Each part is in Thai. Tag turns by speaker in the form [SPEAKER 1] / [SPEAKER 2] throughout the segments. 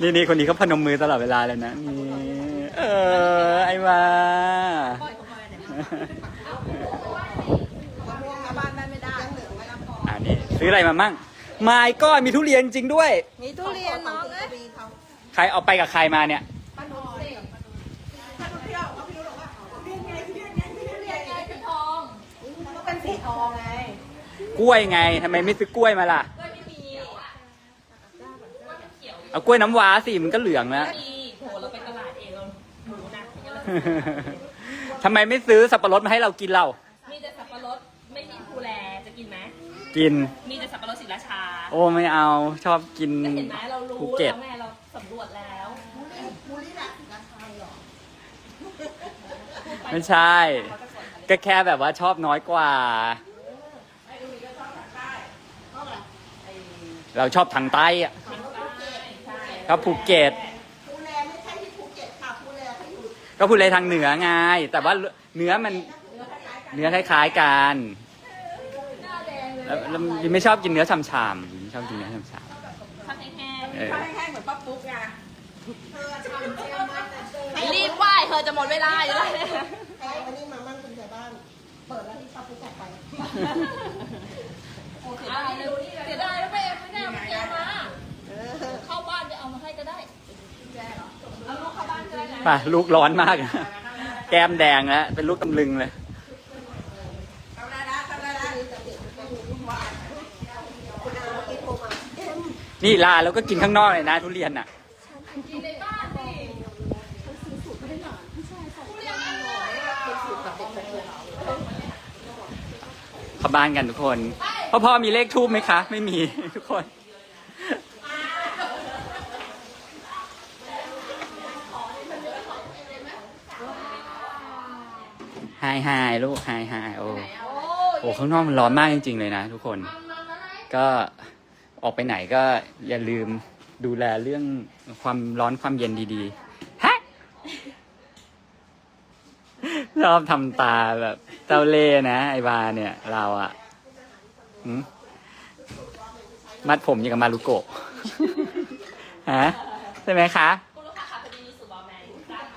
[SPEAKER 1] นี่นี่คนนี้เขาพนมมือตลอดเวลาเลยนะนี่เออ ไอ้ว่า
[SPEAKER 2] บ้านแม่ไม่ได้
[SPEAKER 1] อันนี้ซื้ออะไรมามั่งไม้ก็มีทุเรียนจริงด้วย
[SPEAKER 2] มีทุเรียนน้องเอ้ย
[SPEAKER 1] ใครเอาไปกับใครมาเนี่ย
[SPEAKER 2] ก็เป็นสีทองไง
[SPEAKER 1] กล้วยไงทำไมไม่ซื้อกล้วยมาล่ะ เอากล้วยน้ำว้าสิมันก็เหลืองแล้ว
[SPEAKER 3] มีโหเราไปตลาดเองเราหมูนะอย่างเงี้ยเรา
[SPEAKER 1] ทำไมไม่ซื้อสับปะรดมาให้เรากินเรา
[SPEAKER 3] มีแต่สับปะรดไม่มีภูแลจะกินไหม
[SPEAKER 1] กิน
[SPEAKER 3] มีแต่สับปะรดศรีราชา
[SPEAKER 1] โอ้ไม่เอาชอบกิน
[SPEAKER 3] ก็เห็นไหมเรารู้
[SPEAKER 1] ภูเก็ต
[SPEAKER 3] แล้วไงเราสำรวจแล้ว
[SPEAKER 1] ไม่ใช่ก็แค่แบบว่าชอบน้อยกว่า เราชอบทางใต้อะ ชอบภูเก็ต
[SPEAKER 2] ภูแลไม่ใช่ที่ภูเก็ตค่ะภูแลเขาอยู่
[SPEAKER 1] ก็พูดเลยทางเหนือไง แต่ว่าเนื้อมันเนื้อคล้ายๆกันแล้วแล้วแล้วไม่ชอบกินเนื้อฉ่ำๆไม่ชอบกินเนื้อฉ่ำ
[SPEAKER 3] ทำแห้ง
[SPEAKER 1] ๆเออ
[SPEAKER 2] เขาแห้งๆเหมือนป้าปุ๊กไงเธอทำเจียมมาแต่เธอ
[SPEAKER 3] ๆรีบไหวเธอจะหมดเวลาอยู่แล้ว
[SPEAKER 2] ใครวันนี้มามั่งคุณชาวบ้าน เปิดแล้วที่ป้าปุ๊กออกไป
[SPEAKER 3] เอาเลยเสียดายแล้วไปไม่ได้เอามาเจอมา เข้าบ้าน
[SPEAKER 1] ป่ะลูกร้อนมากนะแก้มแดงแล้วเป็นลูกตำลึงเลย
[SPEAKER 2] นี่
[SPEAKER 1] ลาแล้วก็กินข้างนอกเลยนะ ทุเรียนอะ
[SPEAKER 3] กินในบ้านสิ
[SPEAKER 1] ขบานกันทุกคน พ่อพ่อมีเลขทูบไหมคะ ไม่มีทุกคน ไฮไฮลูกไฮไฮโอ้โอ้ข้างนอกมันร้อนมากจริง ๆ เลยนะทุกคน ก็ออกไปไหนก็อย่าลืมดูแลเรื่องความร้อนความเย็นดีๆฮะชอบทำตาแบบเจ้าเล่ห์นะไอบาเนี่ย เราอะหืมมัดผมอย่างกับมารุโกะฮะใช่ไหมคะ
[SPEAKER 3] คุณลูกค้าค่ะพอดีมีสูตรบอลแมนได้ไหม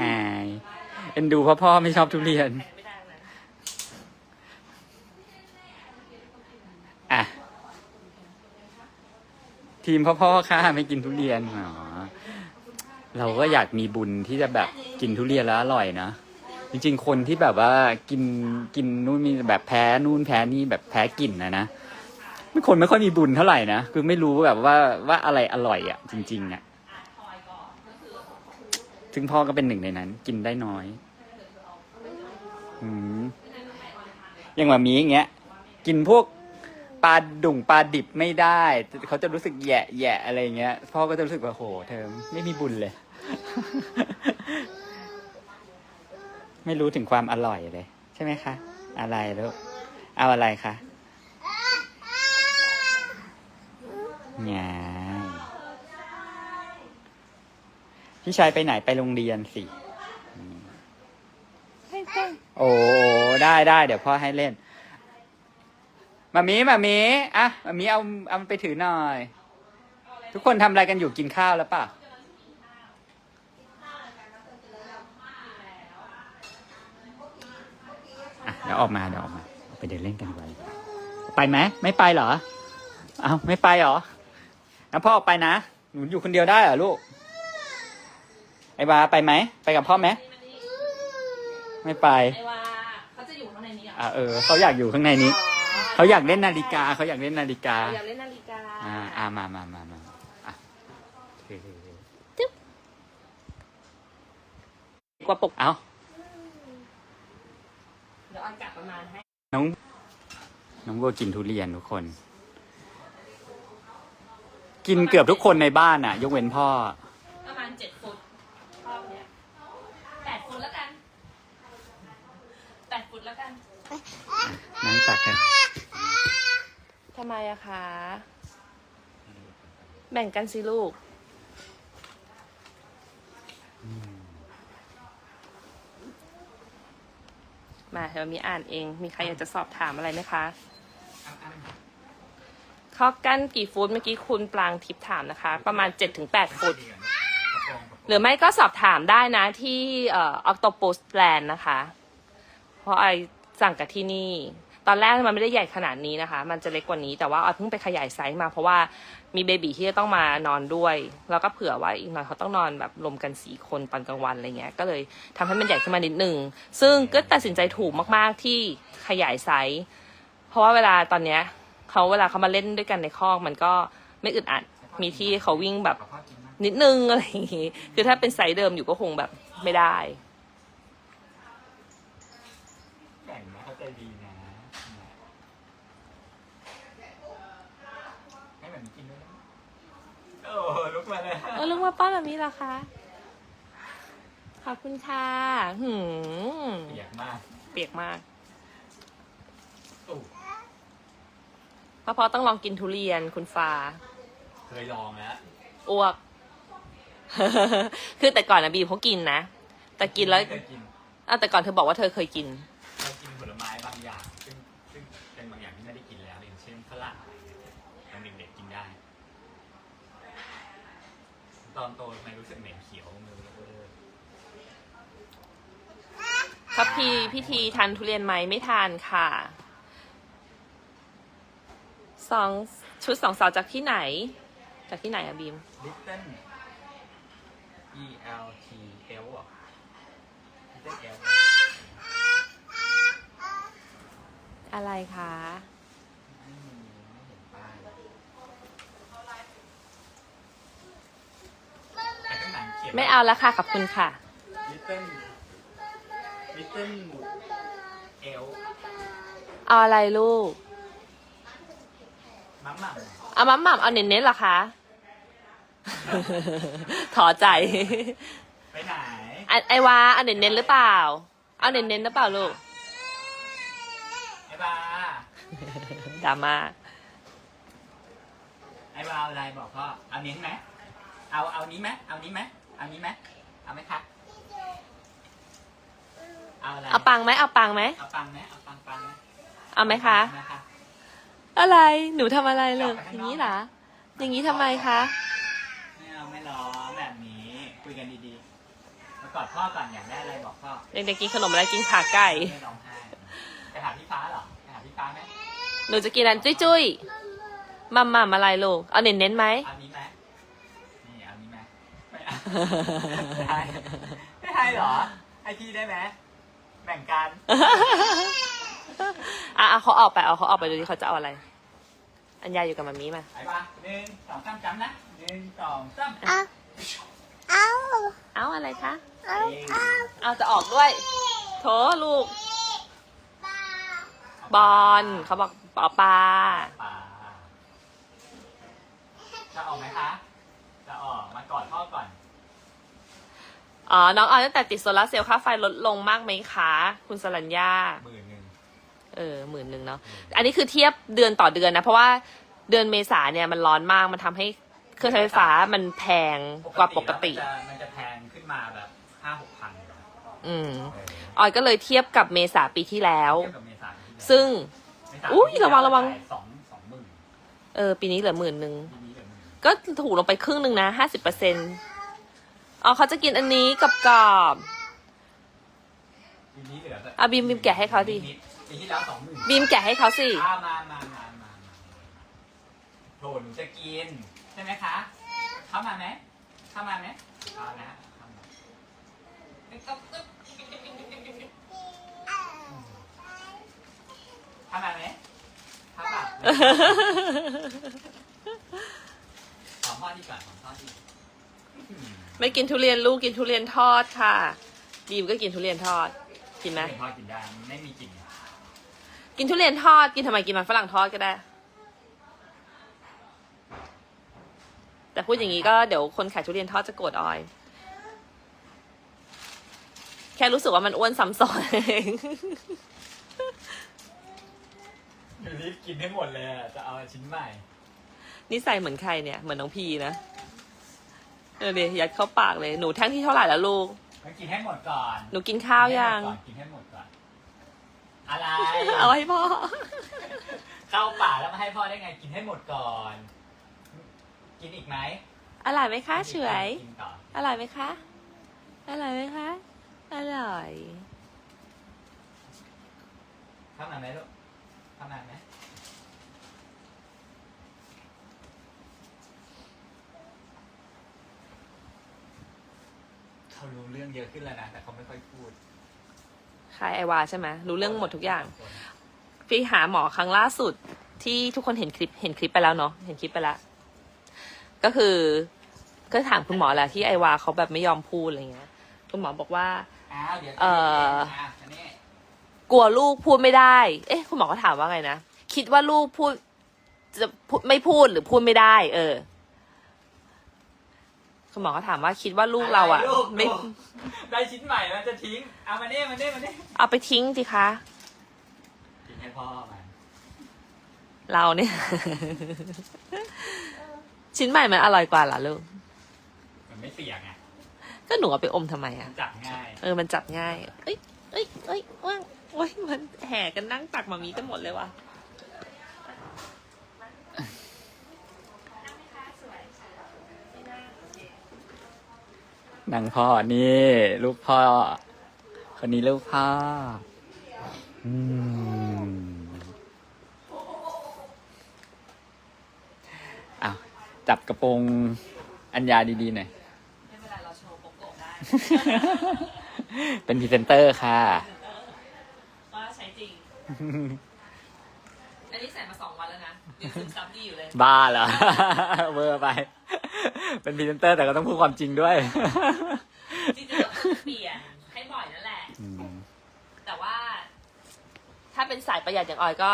[SPEAKER 1] หาย เอ็นดูเพ่อพ่อไม่ชอบทุเรียน
[SPEAKER 3] ไม่ได้นะ
[SPEAKER 1] อะ ทีมพ่อพ่อค่ะไม่กินทุเรียนอ๋อเราก็อยากมีบุญที่จะแบบกินทุเรียนแล้วอร่อยนะจริงๆ คนที่แบบว่ากินกินนู่นมีแบบแพ้นู่นแพ้นี่แบบแพ้กลิ่นนะนะไม่คนไม่ค่อยมีบุญเท่าไหร่นะคือไม่รู้แบบว่าว่าอะไรอร่อยอะ จริง ๆอะซึ่งพ่อก็เป็นหนึ่งในนั้น กินได้น้อย อืมอย่างแบบนี้อย่างเงี้ย กินพวกปลาดุ่งปลาดิบไม่ได้ เขาจะรู้สึกแย่แย่อะไรเงี้ยพ่อก็จะรู้สึกว่าโหเธอไม่มีบุญเลย ไม่รู้ถึงความอร่อยเลย ใช่ไหมคะ อะไรลูกเอาอะไรคะงายพี่ชายไปไหนไปโรงเรียนสิ โอ้ได้ได้เดี๋ยวพ่อให้เล่นมามีมามีอะมามีเอาเอามันไปถือหน่อย ทุกคนทำอะไรกันอยู่กินข้าวแล้วป่ะอะเดี๋ยวออกมาเดี๋ยวออกมาออกไปเดินเล่นกันดีกว่าไปไหมไม่ไปเหรอ เอาไม่ไปเหรองั้นพ่อออกไปนะ หนูอยู่คนเดียวได้เหรอลูกไอ้บาไปไหมไปกับพ่อไหม ไม่ไป
[SPEAKER 3] ไอ้ว่าเขาจะอยู่ข้างในนี้เหรอ
[SPEAKER 1] อะเออเขาอยากอยู่ข้างในนี้ เขาอยากเล่นนาฬิกาเขาอยากเล่นนาฬิกา
[SPEAKER 3] อยากเล่นนาฬิกา
[SPEAKER 1] อ่าอ่ามามามามาอะกว่าปกเอา
[SPEAKER 3] เดี๋ยวเอันกลับประมาณให้
[SPEAKER 1] น้อง น้องวัวกินทุเรียนทุกคน กินเกือบทุกคนในบ้านอะ ยกเว้นพ่อ
[SPEAKER 3] ประมาณเจ็ดฟุตรอบเนี้ยแปดฟุตแล้วกันแปดฟุตแล้วกั น
[SPEAKER 1] นั่งตักกัน
[SPEAKER 3] ทำไมอะคะ แบ่งกันสิลูก มาเดี๋ยวมีอ่านเอง มีใครอยากจะสอบถามอะไรไหมคะข้อกั้นกี่ฟุตเมื่อกี้คุณปรางทิพย์ถามนะคะ ประมาณ 7-8 ฟุต
[SPEAKER 1] ดีกว่านะกระโปรงกระโปรง
[SPEAKER 3] หรือไม่ก็สอบถามได้นะที่เอ่อ Octopus Land นะคะ เพราะไอ สั่งกับที่นี่ ตอนแรกมันไม่ได้ใหญ่ขนาดนี้นะคะ มันจะเล็กกว่านี้แต่ว่าออยเพิ่งไปขยายไซส์มาเพราะว่ามีเบบีที่จะต้องมานอนด้วย แล้วก็เผื่อว่าอีกหน่อยเขาต้องนอนแบบรวมกันสี่คนตอนกลางวันอะไรเงี้ย ก็เลยทำให้มันใหญ่ขึ้นมานิดนึง ซึ่งก็ตัดสินใจถูกมาก ๆที่ขยายไซส์เพราะว่าเวลาตอนเนี้ยเขาเวลาเขามาเล่นด้วยกันในคอกมันก็ไม่อึดอัดมีที่เขาวิ่งแบบนิดนึงอะไรอย่างงี้คือถ้าเป็นไซส์เดิมอยู่ก็คงแบบไม่ได้
[SPEAKER 1] แบ่งนะเขาใจดีนะให้แบบนี้กินด้วยนะ โอ้ลุกมาเลย
[SPEAKER 3] เออลุงมาป้อนแบบนี้เหรอคะ ขอบคุณค่ะหืม
[SPEAKER 1] เปียกมาก
[SPEAKER 3] เปียกมาก
[SPEAKER 1] โอ้
[SPEAKER 3] พ่อพอต้องลองกินทุเรียนคุณฟ้า
[SPEAKER 1] เคยลองแล้ว
[SPEAKER 3] อ้วก คือแต่ก่อนนะบีมเขากินนะ แต่กินแล้ว
[SPEAKER 1] ไม่เคยกิน
[SPEAKER 3] อะแต่ก่อนเธอบอกว่าเธอเคยกิน
[SPEAKER 1] เรากินผลไม้บางอย่าง ซึ่งซึ่งเป็นบางอย่างที่ไม่ได้กินแล้วอย่างเช่นฝรั่งอะไรเงี้ยตอนเด็กๆกินได้ ตอนโตทำไมรู้สึกเหม็นเขียวมือเออ
[SPEAKER 3] ครับพี่พิธีทานทุเรียนไหมไม่ทานค่ะสองชุดสองสาวจากที่ไหน จากที่ไหนอะบีม
[SPEAKER 1] ลิตเติ้ล E L T L อะ Little L
[SPEAKER 3] อะไรคะ
[SPEAKER 1] ไม่มีไม่เห็นป้ายแต่ข้างหลังเขียน
[SPEAKER 3] ไม่เอาละค่ะขอบคุณค่ะ
[SPEAKER 1] ลิตเติ้ลลิตเติ้ล L
[SPEAKER 3] เอาอะไรลูก
[SPEAKER 1] มัมมัม
[SPEAKER 3] เอามัมมัมเอาเน้นๆเหรอคะถอใจ
[SPEAKER 1] ไปไหน
[SPEAKER 3] ไอไอวาเอาเน้นๆหรือเปล่า เอาเน้นๆหรือเปล่าลูก
[SPEAKER 1] ไอ้บา
[SPEAKER 3] ดราม่า
[SPEAKER 1] ไอ้บาเอาอะไรบอกพ่อเอานี้ไหมเอาเอานี้ไหมเอานี้ไหมเอานี้ไหมเอาไหมคะเอาอะไร
[SPEAKER 3] เอาปังไหมเอาปังไหม
[SPEAKER 1] เอาปังไหมเอาปังปังไหม
[SPEAKER 3] เอาไหมคะ
[SPEAKER 1] เอาไหมคะ
[SPEAKER 3] อะไรหนูทำอะไรเลยอย่างนี้เหรออย่างนี้ทำไมคะ
[SPEAKER 1] ไม่เอาไม่ร้องแบบนี้คุยกันดีๆมากอดพ่อก่อนอยากได้อะไรบอกพ่อ
[SPEAKER 3] เด็กๆกินขนมอะไรกินขาไก่
[SPEAKER 1] ไม่ร้องไห้ไปหาพี่ฟ้าเหรอไปหาพี่ฟ้าไหม
[SPEAKER 3] หนูจะกินอันจุ้ยๆมัมมัมอะไรลูกเอาเน้นๆไหม
[SPEAKER 1] เอานี้ไหมนี่เอานี้ไหม ไม่เอาไม่ให้ไม่ให้เหรอให้พี่ได้ไหมแบ่งกัน
[SPEAKER 3] อะเอาเขาออกไปเอาเขาออกไปดูที่เขาจะเอาอะไร อัญญาอยู่กับมามีมา
[SPEAKER 1] ไปปะหนึ่งสองสามจำนะหนึ่งสองสาม
[SPEAKER 3] เอาอะไรคะ
[SPEAKER 1] เอ้ย
[SPEAKER 3] เอาจะออกด้วย โถลูก บอลเขาบอกปอปลา
[SPEAKER 1] ป่าจะออกไหมคะ จะออก มากอดพ่อก่อน
[SPEAKER 3] อ๋อ น้องออยตั้งแต่ติดโซลาร์เซลล์ค่าไฟลดลงมากไหมคะ คุณสรัญญา
[SPEAKER 1] หมื่นหนึ่ง
[SPEAKER 3] เออหมื่นหนึ่งเนาะ อันนี้คือเทียบเดือนต่อเดือนนะ เพราะว่าเดือนเมษาเนี่ยมันร้อนมาก มันทำให้เครื่องใช้ไฟฟ้ามันแพงกว่าปกติ
[SPEAKER 1] แล้วมันจะมันจะแพงขึ้นมาแบบห้าหกพัน
[SPEAKER 3] อืม
[SPEAKER 1] เออ
[SPEAKER 3] ออยก็เลยเทียบกับเมษาปีที่แล้ว
[SPEAKER 1] เทียบกับเมษาที่แล้ว
[SPEAKER 3] ซึ่ง
[SPEAKER 1] เมษา
[SPEAKER 3] อุ๊ย
[SPEAKER 1] ปีที่
[SPEAKER 3] ระวังระวัง
[SPEAKER 1] จ่ายสองสองหมื่น
[SPEAKER 3] เออปีนี้เหลือหมื่นหนึ่ง
[SPEAKER 1] ปีนี้เหลือหมื่น
[SPEAKER 3] ก็ถูกลงไปครึ่งหนึ่งนะห้าสิบเปอร์เซ็น อ๋อเขาจะกินอันนี้กับกรอบ
[SPEAKER 1] ปีนี้เหลือแบบ
[SPEAKER 3] อะบีมบีมแกะให้เขาดิ
[SPEAKER 1] นิๆปีที่แล้วสองหมื่น
[SPEAKER 3] ๆบีมแกะให้เขาสิ
[SPEAKER 1] อ่ามามามามามาโถหนูจะกิน ใช่ไหมคะ เข้ามาไหมเข้ามาไหมเอานะเข้ามาเข้ามาไหมเข้าป่ะหอมพ่อดีกว่าหอมพ่อดีอืม
[SPEAKER 3] ไม่กินทุเรียนลูกกินทุเรียนทอดค่ะบีมก็กินทุเรียนทอด กินไหม
[SPEAKER 1] พ่อกินได้ไม่มีกลิ่น
[SPEAKER 3] กินทุเรียนทอดกินทำไมกินมันฝรั่งทอดก็ได้ แต่พูดอย่างนี้ก็เดี๋ยวคนขายทุเรียนทอดจะโกรธออย แค่รู้สึกว่ามันอ้วนซ้ำซ้อนเอง
[SPEAKER 1] อยู่รีบกินให้หมดเลยอะจะเอาชิ้นใหม่
[SPEAKER 3] นิสัยเหมือนใครเนี่ย เหมือนน้องพีนะ เออเดี๋ยวยัดเข้าปากเลย หนูแท่งที่เท่าไหร่แล้วลูก
[SPEAKER 1] มากินให้หมดก่อน
[SPEAKER 3] หนูกินข้าวยัง
[SPEAKER 1] กินให้หมดก่อนอะไร
[SPEAKER 3] เอาให้พ่อ
[SPEAKER 1] เข้าป่าแล้วมาให้พ่อได้ไง กินให้หมดก่อน กินอีกไหม
[SPEAKER 3] อร่อยไหมคะเฉอย
[SPEAKER 1] กินต่อ
[SPEAKER 3] อร่อยไหมคะ อร่อยไหมคะ อร่อย
[SPEAKER 1] เข้ามาไหมลูกเข้ามาไหม เขารู้เรื่องเยอะขึ้นแล้วนะแต่เขาไม่ค่อยพูด
[SPEAKER 3] ใครไอวาใช่ไหมรู้เรื่องหมดทุกอย่าง พี่หาหมอครั้งล่าสุดที่ทุกคนเห็นคลิปเห็นคลิปไปแล้วเนาะเห็นคลิปไปแล้ว ก็คือก็ถามคุณหมอแหละที่ไอวาเขาแบบไม่ยอมพูดอะไรเงี้ยคุณหมอบอกว่า
[SPEAKER 1] อ้าวเดี๋ยว
[SPEAKER 3] เอ่อ
[SPEAKER 1] อะอันนี้
[SPEAKER 3] กลัวลูกพูดไม่ได้ เอ๊ะ คุณหมอก็ถามว่าไงนะ คิดว่าลูกพูดจะพูดไม่พูดหรือพูดไม่ได้ เออ คุณหมอก็ถามว่าคิดว่าลูกเราอะ
[SPEAKER 1] ไรลูก
[SPEAKER 3] ไม่
[SPEAKER 1] ลูกได้ชิ้นใหม่แล้วจะทิ้งเอามาเนี่มาเนี่มาเนี่
[SPEAKER 3] เอาไปทิ้งสิคะ
[SPEAKER 1] ทิ้งให้พ่อมัน
[SPEAKER 3] เราเนี่ย ชิ้นใหม่มันอร่อยกว่าเหรอลูก
[SPEAKER 1] มันไม่เปียกไง
[SPEAKER 3] ก็หนูเอาไปอมทำไม
[SPEAKER 1] มั
[SPEAKER 3] อะ
[SPEAKER 1] นจับง่าย
[SPEAKER 3] เออมันจับง่าย เอ้ยเอ้ยเอ้ยว่างโอ้ยมันแห่กันนั่งตักมามีกันหมดเลยว่ะ
[SPEAKER 1] นางพ่อนี่ลูกพ่อ คนนี้ลูกพ่ออืมอ้าวจับกระโปรงอัญญาดีๆหน่อย
[SPEAKER 3] ไม่เป็นไรเราโชว์โกโก้ได้
[SPEAKER 1] เป็นพรีเซนเตอร์ค่ะ
[SPEAKER 3] ว่าใช้จริง อันนี้ใส่มาสองวันแล้วนะยังซึมซับดีอยู่เลย
[SPEAKER 1] บ้าเหรอ เวอร์ไป เป็นพรีเซนเตอร์แต่ก็ต้องพูดความจริงด้วย
[SPEAKER 3] จริงๆเราต้องเปลี่ยนให้บ่อยนั่นแหละ
[SPEAKER 1] อืม
[SPEAKER 3] แต่ว่า ถ้าเป็นสายประหยัดอย่างออยก็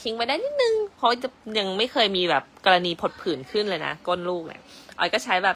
[SPEAKER 3] ทิ้งไปได้นิดนึง เพราะจะยังไม่เคยมีแบบกรณีผดผื่นขึ้นเลยนะ ก้นลูกเนี่ยออยก็ใช้แบบ